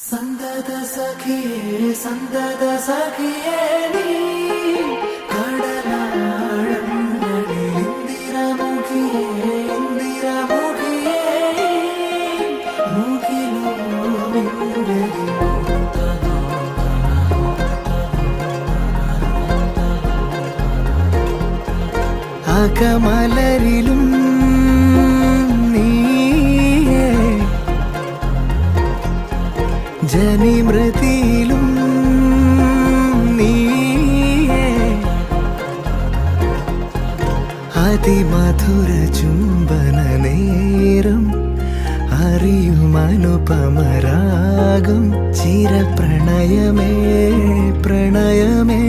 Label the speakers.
Speaker 1: സന്തത സഖിയേ സന്തത സഖിയേ നീ അകമലരിലും ജനിമൃതിയിലും അതിമധുര ചുംബന നേരം അറിയുമനുപമരാഗം ചിരപ്രണയമേ പ്രണയമേ.